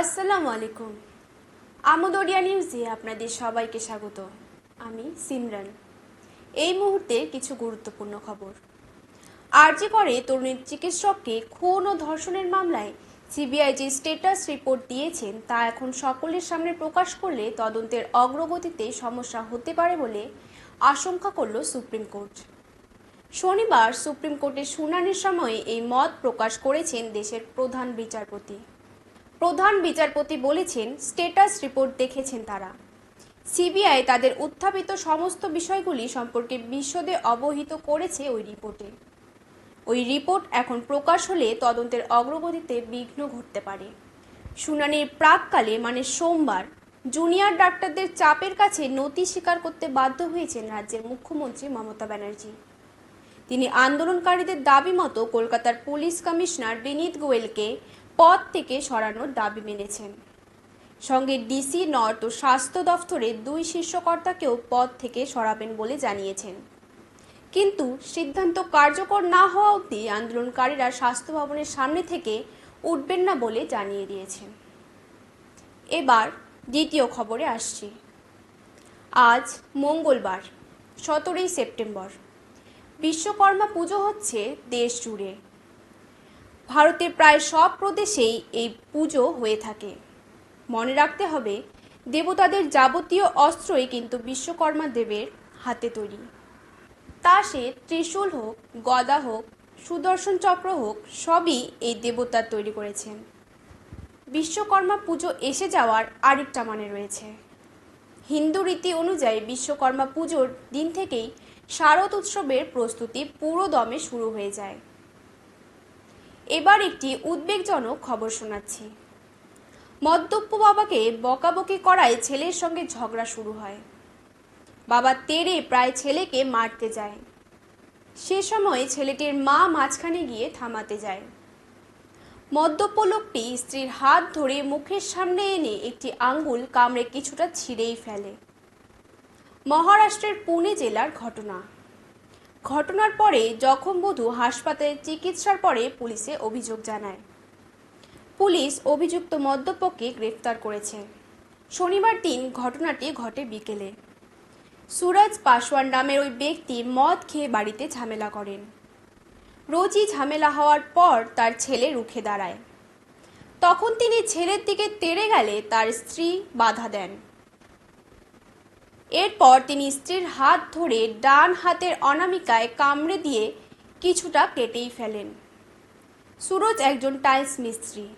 আসসালামু আলাইকুম। আমদরিয়া নিউজে আপনাদের সবাইকে স্বাগত। আমি সিমরান। এই মুহূর্তে কিছু গুরুত্বপূর্ণ খবর। আরজি করে তরুণীর চিকিৎসককে খুন ও ধর্ষণের মামলায় সিবিআই যে স্টেটাস রিপোর্ট দিয়েছেন, তা এখন সকলের সামনে প্রকাশ করলে তদন্তের অগ্রগতিতে সমস্যা হতে পারে বলে আশঙ্কা করল সুপ্রিম কোর্ট। শনিবার সুপ্রিম কোর্টের শুনানির সময় এই মত প্রকাশ করেছেন দেশের প্রধান বিচারপতি। প্রধান বিচারপতি বলেছেন স্টেটাস রিপোর্ট দেখেছেন তারা। সিবিআই তাদের উত্থাপিত সমস্ত বিষয়গুলি সম্পর্কে বিশদে অবহিত করেছে ওই রিপোর্টে। ওই রিপোর্ট এখন প্রকাশ হলে তদন্তের অগ্রগতিতে বিঘ্ন ঘটতে পারে। শুনানির প্রাককালে মানে সোমবার, জুনিয়র ডাক্তারদের চাপের কাছে নথি স্বীকার করতে বাধ্য হয়েছেন রাজ্যের মুখ্যমন্ত্রী মমতা ব্যানার্জি। তিনি আন্দোলনকারীদের দাবি মতো কলকাতার পুলিশ কমিশনার বিনীত গোয়েলকে পদ থেকে সরানোর দাবি মেনেছেন। সঙ্গে ডিসি নর্থ ও স্বাস্থ্য দফতরের দুই শীর্ষকর্তাকেও পদ থেকে সরাবেন বলে জানিয়েছেন। কিন্তু সিদ্ধান্ত কার্যকর না হওয়া অবধি আন্দোলনকারীরা স্বাস্থ্য ভবনের সামনে থেকে উঠবেন না বলে জানিয়ে দিয়েছেন। এবার দ্বিতীয় খবরে আসছি। আজ মঙ্গলবার, সতেরোই সেপ্টেম্বর। বিশ্বকর্মা পুজো হচ্ছে দেশ জুড়ে ভারতের প্রায় সব প্রদেশেই এই পুজো হয়ে থাকে। মনে রাখতে হবে, দেবতাদের যাবতীয় অস্ত্রই কিন্তু বিশ্বকর্মা দেবের হাতে তৈরি। তা সে ত্রিশূল হোক, গদা হোক, সুদর্শন চক্র হোক, সবই এই দেবতার তৈরি করেছেন। বিশ্বকর্মা পুজো এসে যাওয়ার আরেকটা মানে রয়েছে। হিন্দু রীতি অনুযায়ী বিশ্বকর্মা পুজোর দিন থেকেই শারদ উৎসবের প্রস্তুতি পুরো দমে শুরু হয়ে যায়। এবার একটি উদ্বেগজনক খবর শোনাচ্ছি। মদ্যপ্য বাবাকে বকাবকি করায় ছেলের সঙ্গে ঝগড়া শুরু হয়। বাবা তেরে প্রায় ছেলেকে মারতে যায়। সে সময় ছেলেটির মা মাঝখানে গিয়ে থামাতে যায়। মদ্যপ্য লোকটি স্ত্রীর হাত ধরে মুখের সামনে এনে একটি আঙ্গুল কামড়ে কিছুটা ছিঁড়েই ফেলে। মহারাষ্ট্রের পুনে জেলার ঘটনা। ঘটনার পরে জখমবধূ হাসপাতালে চিকিৎসার পরে পুলিশে অভিযোগ জানায়। পুলিশ অভিযুক্ত মদ্যপকে গ্রেফতার করেছে। শনিবার দিন ঘটনাটি ঘটে বিকেলে। সুরজ পাসওয়ান নামের ওই ব্যক্তি মদ খেয়ে বাড়িতে ঝামেলা করেন। রোজই ঝামেলা হওয়ার পর তার ছেলে রুখে দাঁড়ায়। তখন তিনি ছেলের দিকে তেড়ে গেলে তার স্ত্রী বাধা দেন। এরপর তিনি স্ত্রীর হাত ধরে ডান হাতের অনামিকায় কামড়ে দিয়ে কিছুটা কেটেই ফেলেন। সুরজ একজন টাইলস মিস্ত্রি।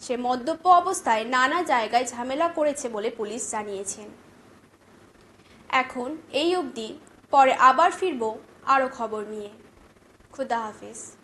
সে মদ্যপ অবস্থায় নানা জায়গায় ঝামেলা করেছে বলে পুলিশ জানিয়েছেন এখন এই অবধি পরে আবার ফিরব আরও খবর নিয়ে। খুদা হাফিজ।